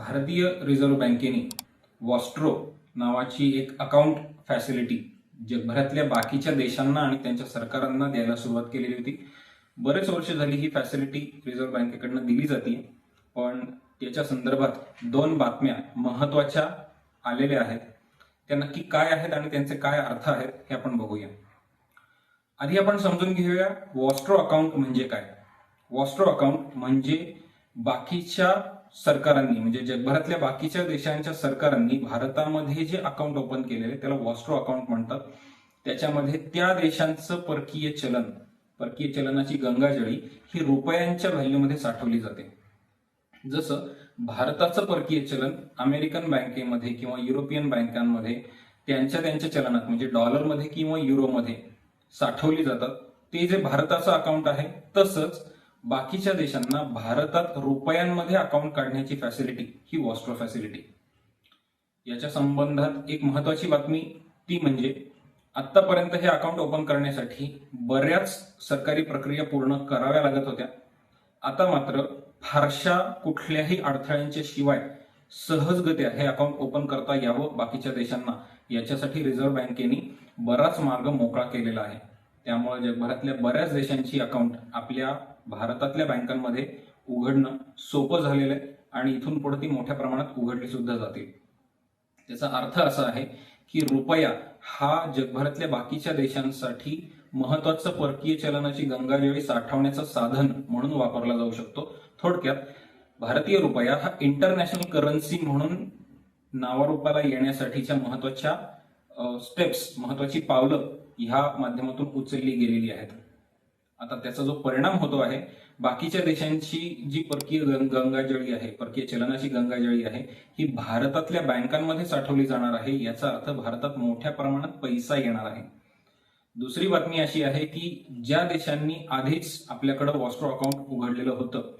भारतीय रिझर्व्ह बँकेने वॉस्ट्रो नावाची एक अकाउंट फॅसिलिटी जगभरातल्या बाकीच्या देशांना आणि त्यांच्या सरकारांना द्यायला सुरुवात केलेली होती. बरेच वर्ष झाली ही फॅसिलिटी रिझर्व्ह बँकेकडनं दिली जाते पण याच्या संदर्भात दोन बातम्या महत्त्वाच्या आलेल्या आहेत. त्या नक्की काय आहेत आणि त्यांचे काय अर्थ आहेत हे आपण बघूया. आधी आपण समजून घेऊया वॉस्ट्रो अकाउंट म्हणजे काय. वॉस्ट्रो अकाउंट म्हणजे बाकीच्या सरकारांनी म्हणजे जगभरातल्या बाकीच्या देशांच्या सरकारांनी भारतामध्ये जे अकाउंट ओपन केलेले त्याला वॉस्ट्रो अकाउंट म्हणतात. त्याच्यामध्ये त्या देशांचं परकीय चलन परकीय चलनाची गंगाजळी ही रुपयांच्या व्हॅल्यूमध्ये साठवली जाते. जसं भारताचं परकीय चलन अमेरिकन बँकेमध्ये किंवा युरोपियन बँकांमध्ये त्यांच्या त्यांच्या चलनात म्हणजे डॉलरमध्ये किंवा युरोमध्ये साठवली जातात. ते जे भारताचं अकाउंट आहे तसंच बाकीच्या देशांना भारतात रुपयांमध्ये अकाउंट काढण्याची फॅसिलिटी ही वॉस्ट्रो फॅसिलिटी याच्या संबंधात एक महत्वाची बातमी ती म्हणजे आतापर्यंत हे अकाउंट ओपन करण्यासाठी बऱ्याच सरकारी प्रक्रिया पूर्ण कराव्या लागत होत्या. आता मात्र फारशा कुठल्याही अडथळ्यांच्या शिवाय सहजगत्या हे अकाउंट ओपन करता यावं बाकीच्या देशांना. याच्यासाठी रिझर्व्ह बँकेने बराच मार्ग मोकळा केलेला आहे. त्यामुळे जगभरातल्या बऱ्याच देशांची अकाउंट आपल्या भारतातल्या बँकांमध्ये उघडणं सोपं झालेलं आहे आणि इथून पुढे ती मोठ्या प्रमाणात उघडली सुद्धा जातील त्याचा अर्थ असा आहे की रुपया हा जगभरातल्या बाकीच्या देशांसाठी महत्वाचं परकीय चलनाची गंगाजळी साठवण्याचं साधन म्हणून वापरला जाऊ शकतो. थोडक्यात भारतीय रुपया हा इंटरनॅशनल करन्सी म्हणून नावारूपाला येण्यासाठीच्या महत्त्वाच्या स्टेप्स महत्वाची पावलं ह्या माध्यमातून उचलली गेलेली आहेत. आता त्याचा जो परिणाम होतो आहे बाकीच्या देशांची जी परकीय गंगाजळी आहे परकीय चलनाची गंगाजळी आहे ही भारतातल्या बँकांमध्ये साठवली जाणार आहे याचा अर्थ भारतात मोठ्या प्रमाणात पैसा येणार आहे. दुसरी बातमी अशी आहे की ज्या देशांनी आधीच आपल्याकडे वॉस्ट्रो अकाउंट उघडलेलं होतं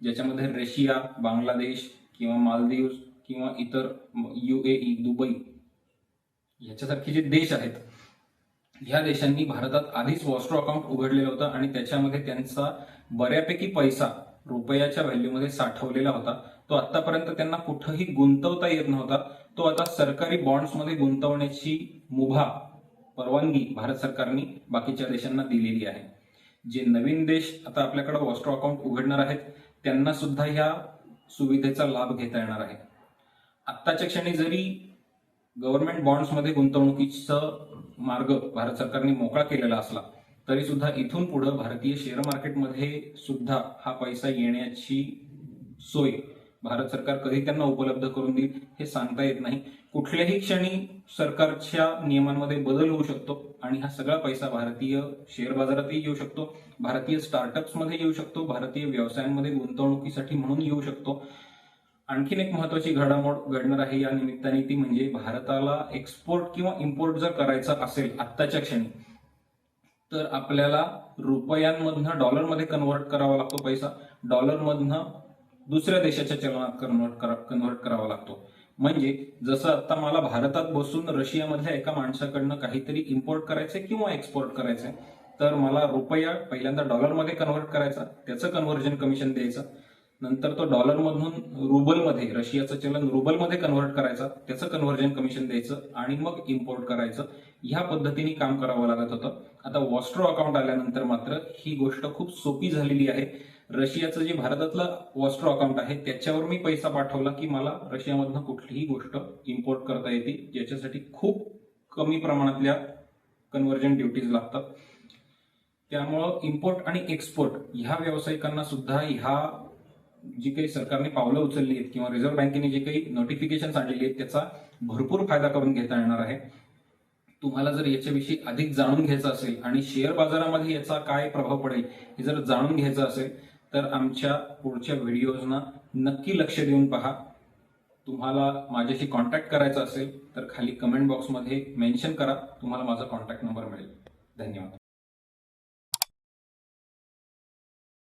ज्याच्यामध्ये रशिया बांगलादेश किंवा मालदीव किंवा इतर युएई दुबई ह्याच्यासारखे जे देश आहेत ह्या देशांनी भारतात आधीच वॉस्ट्रो अकाउंट उघडलेलं होतं आणि त्याच्यामध्ये त्यांचा बऱ्यापैकी पैसा रुपयाच्या व्हॅल्यूमध्ये साठवलेला होता. तो आतापर्यंत त्यांना कुठंही गुंतवता येत नव्हता. तो आता सरकारी बॉन्ड्समध्ये गुंतवण्याची मुभा परवानगी भारत सरकारने बाकीच्या देशांना दिलेली आहे. जे नवीन देश आता आपल्याकडे वॉस्ट्रो अकाउंट उघडणार आहेत त्यांना सुद्धा ह्या सुविधेचा लाभ घेता येणार आहे. आत्ताच्या क्षणी जरी गव्हर्नमेंट बॉन्ड्समध्ये गुंतवणुकीचं मार्ग भारत सरकारने मोकळा केलेला असला तरी सुद्धा इथून पुढे भारतीय शेअर मार्केटमध्ये सुद्धा हा पैसा येण्याची सोय भारत सरकार कधी त्यांना उपलब्ध करून देईल हे सांगता येत नाही. कुठल्याही क्षणी सरकारच्या नियमांमध्ये बदल होऊ शकतो आणि हा सगळा पैसा भारतीय शेअर बाजारातही येऊ शकतो भारतीय स्टार्टअप्समध्ये येऊ शकतो भारतीय व्यवसायांमध्ये गुंतवणुकीसाठी म्हणून येऊ शकतो. आणखीन एक महत्वाची घडामोड घडणार आहे या निमित्ताने ती म्हणजे भारताला एक्सपोर्ट किंवा इम्पोर्ट जर करायचा असेल आत्ताच्या क्षणी तर आपल्याला रुपयांमधनं डॉलरमध्ये कन्व्हर्ट करावा लागतो पैसा. डॉलरमधनं दुसऱ्या देशाच्या चलनात कन्व्हर्ट करा कन्व्हर्ट करावा लागतो. म्हणजे जसं आता मला भारतात बसून रशियामधल्या एका माणसाकडनं काहीतरी इम्पोर्ट करायचंय किंवा एक्सपोर्ट करायचंय तर मला रुपया पहिल्यांदा डॉलरमध्ये कन्व्हर्ट करायचा त्याचं कन्व्हर्जन कमिशन द्यायचं. नंतर तो डॉलरमधून रुबलमध्ये रशियाचं चलन रुबलमध्ये कन्व्हर्ट करायचा त्याचं कन्व्हर्जन कमिशन द्यायचं आणि मग इम्पोर्ट करायचं. ह्या पद्धतीने काम करावं लागत होतं. आता वॉस्ट्रो अकाउंट आल्यानंतर मात्र ही गोष्ट खूप सोपी झालेली आहे. रशियाचं जे भारतातलं वॉस्ट्रो अकाउंट आहे त्याच्यावर मी पैसा पाठवला की मला रशियामधनं कुठलीही गोष्ट इम्पोर्ट करता येते ज्याच्यासाठी खूप कमी प्रमाणातल्या कन्व्हर्जन ड्युटीज लागतात. त्यामुळं इम्पोर्ट आणि एक्सपोर्ट ह्या व्यावसायिकांना सुद्धा ह्या जी काही सरकारने पावलं उचलली आहेत किंवा रिझर्व्ह बँकेने जे काही नोटिफिकेशन आणलेली आहेत त्याचा भरपूर फायदा करून घेता येणार आहे. तुम्हाला जर याच्याविषयी अधिक जाणून घ्यायचं असेल आणि शेअर बाजारामध्ये याचा काय प्रभाव पडेल हे जर जाणून घ्यायचं असेल तर आमच्या पुढच्या व्हिडिओजना नक्की लक्ष देऊन पहा. तुम्हाला माझ्याशी कॉन्टॅक्ट करायचा असेल तर खाली कमेंट बॉक्समध्ये मेन्शन करा. तुम्हाला माझा कॉन्टॅक्ट नंबर मिळेल. धन्यवाद.